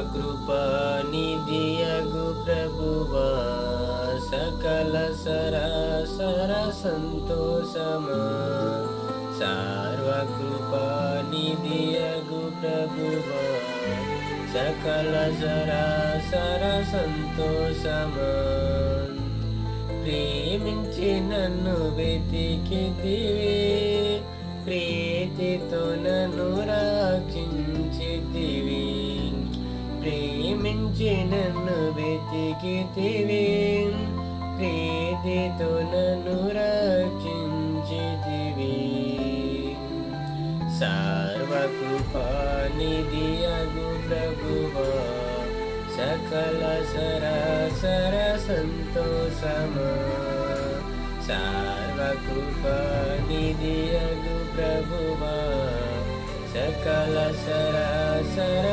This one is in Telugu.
కృపానిధియగు ప్రభువా సకల సరాసర సంతోషమా. సర్వకృపానిధియగు ప్రభువా సకల సరాసర సంతోషమా. ప్రేమించి నన్ను వెతికితివి ప్రీతితో నన్ను రా మించి నన్ను వెతికితివి. ప్రీతితో నన్ను రక్షించితివి. సర్వకృపానిధి అగు ప్రభువా సకల సరాసర సంతోషమా. సర్వకృపానిధి అగు ప్రభువా సకల సరాసర